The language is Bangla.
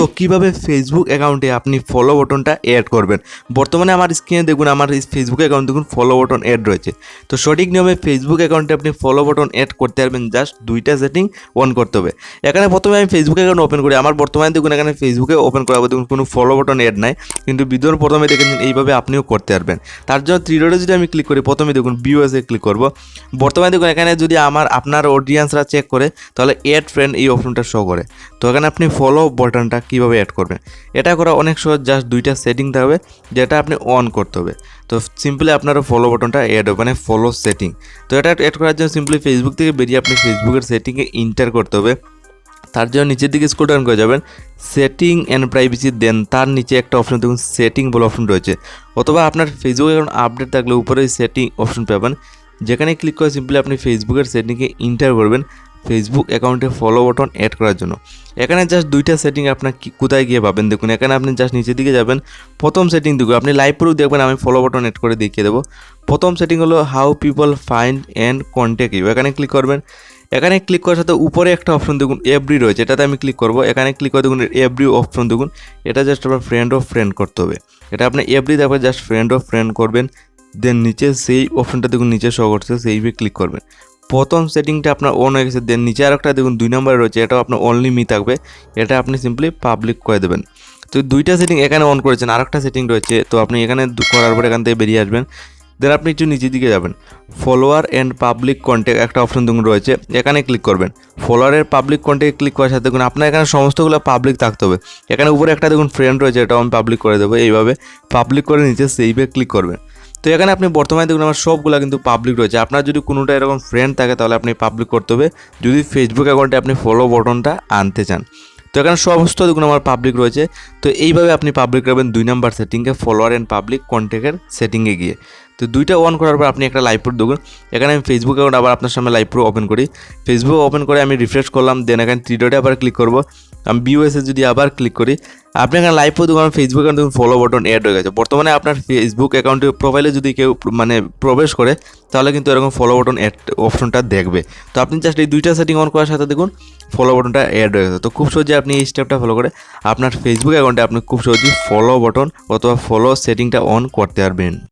সো কীভাবে ফেসবুক অ্যাকাউন্টে আপনি ফলো বাটনটা অ্যাড করবেন? বর্তমানে আমার স্ক্রিনে দেখুন, আমার ফেসবুক অ্যাকাউন্ট দেখুন ফলো বাটন অ্যাড রয়েছে। তো সঠিক নিয়মে ফেসবুক অ্যাকাউন্টে আপনি ফলো বাটন অ্যাড করতে পারবেন জাস্ট দুইটা সেটিং অন করতে হবে। এখানে প্রথমে আমি ফেসবুক অ্যাকাউন্ট ওপেন করি। আমার বর্তমানে দেখুন, এখানে ফেসবুকে ওপেন করা হবে দেখুন কোনো ফলো বাটন অ্যাড নাই। কিন্তু ভিডিওর প্রথমে দেখেছেন এইভাবে আপনিও করতে পারবেন। তার জন্য থ্রি যদি আমি ক্লিক করি, প্রথমে দেখুন বিওএসে ক্লিক করব। বর্তমানে দেখুন, এখানে যদি আমার, আপনার অডিয়েন্সরা চেক করে, তাহলে অ্যাড ফ্রেন্ড এই অপশনটা শো করে। তো এখানে আপনি ফলো বাটনটা কীভাবে অ্যাড করবেন? এটা করা অনেক সহজ জাস্ট দুইটা সেটিং থাকবে যেটা আপনি অন করতে হবে। তো সিম্পলি আপনার ফলো বাটনটা অ্যাড হবে মানে ফলো সেটিং তো এটা অ্যাড করার জন্য সিম্পলি ফেসবুক থেকে বেরিয়ে আপনি ফেসবুকের সেটিংয়ে ইন্টার করতে হবে। তার জন্য নিচের দিকে স্ক্রল ডাউন করে যাবেন সেটিং অ্যান্ড প্রাইভেসি দেন তার নিচে একটা অপশন দেখুন সেটিং বলে অপশন রয়েছে। অথবা আপনার ফেসবুক অ্যাকাউন্ট আপডেট থাকলে উপরে সেটিং অপশন পাবেন। যেখানে ক্লিক করে সিম্পলি আপনি ফেসবুকের সেটিংয়ে ইন্টার করবেন। ফেসবুক অ্যাকাউন্টে ফলো বাটন অ্যাড করার জন্য। এখানে জাস্ট দুইটা সেটিং আপনার কোথায় গিয়ে পাবেন দেখুন। এখানে আপনি জাস্ট নিচের দিকে যাবেন। প্রথম সেটিং দেখুন। আপনি লাইভ প্রুফ দেখবেন, আমি ফলো বাটন অ্যাড করে দেখিয়ে দেবো। প্রথম সেটিং হলো how people find and contact you এখানে ক্লিক করবেন। এখানে ক্লিক করার সাথে উপরে একটা অপশন দেখুন এভরি রয়েছে। এটাতে আমি ক্লিক করব। এখানে ক্লিক করে দেখুন এভরি অপশন দেখুন। এটা জাস্ট আপনার ফ্রেন্ড অফ ফ্রেন্ড করতে হবে। এটা আপনি এভরি তারপর জাস্ট ফ্রেন্ড অফ ফ্রেন্ড করবেন। দেন নিচে সেই অপশনটা দেখুন, নিচে শো করছে সেইভাবে ক্লিক করবেন প্রথম সেটিংটা আপনার অন হয়ে গেছে। দেন নিচে আর একটা দেখুন, দুই নম্বরে রয়েছে, এটাও আপনার অনলি মি থাকবে। এটা আপনি সিম্পলি পাবলিক করে দেবেন। তো দুইটা সেটিং এখানে অন করেছেন, আরেকটা সেটিং রয়েছে। তো আপনি এখানে করার পর এখান থেকে বেরিয়ে আসবেন। দেন আপনি একটু নিচের দিকে যাবেন। ফলোয়ার অ্যান্ড পাবলিক কন্ট্যাক্ট একটা অপশন দেখুন রয়েছে, এখানে ক্লিক করবেন। ফলোয়ারের পাবলিক কন্ট্যাক্ট ক্লিক করার সাথে দেখুন, আপনার এখানে সমস্তগুলো পাবলিক থাকতে হবে। এখানে উপরে একটা দেখুন ফ্রেন্ড রয়েছে, এটাও আমি পাবলিক করে দেবো। এইভাবে পাবলিক করে নিচে সেইভাবে ক্লিক করবেন। তো এখানে আপনি বর্তমানে দেখুন আমার সবগুলো কিন্তু পাবলিক রয়েছে। আপনার যদি কোনোটা এরকম ফ্রেন্ড থাকে, তাহলে আপনি পাবলিক করতে হবে। যদি ফেসবুক অ্যাকাউন্টে আপনি ফলো বটনটা আনতে চান। তো এখানে সমস্ত দেখুন আমার পাবলিক রয়েছে। তো এইভাবে আপনি পাবলিক রাখবেন দুই নাম্বার সেটিংয়ে ফলোয়ার অ্যান্ড পাবলিক কন্ট্যাক্টের সেটিংয়ে গিয়ে। তো দুইটা অন করার পর আপনি একটা লাইভ প্রুফ দেখুন এখানে আমি ফেসবুক অ্যাকাউন্ট আবার আপনার সামনে লাইভ প্রুফ ওপেন করি। ফেসবুক ওপেন করে আমি রিফ্রেশ করলাম দেন এখানে থ্রি ডটে আবার ক্লিক করব। আমি বিওএসে যদি আবার ক্লিক করি, আপনি এখানে লাইভ প্রুফ দেখুন ফেসবুক অ্যাকাউন্ট দেখুন ফলো বটন অ্যাড হয়ে গেছে। বর্তমানে আপনার ফেসবুক অ্যাকাউন্টে প্রোফাইলে যদি কেউ মানে প্রবেশ করে, তাহলে কিন্তু এরকম ফলো বটন অ্যাড অপশনটা দেখবে। তো আপনি জাস্ট এই দুইটা সেটিং অন করার সাথে দেখুন ফলো বটনটা অ্যাড হয়ে গেছে। তো খুব সহজে আপনি এই স্টেপটা ফলো করে আপনার ফেসবুক অ্যাকাউন্টে আপনি খুব সহজেই ফলো বটন অথবা ফলো সেটিংটা অন করতে পারবেন।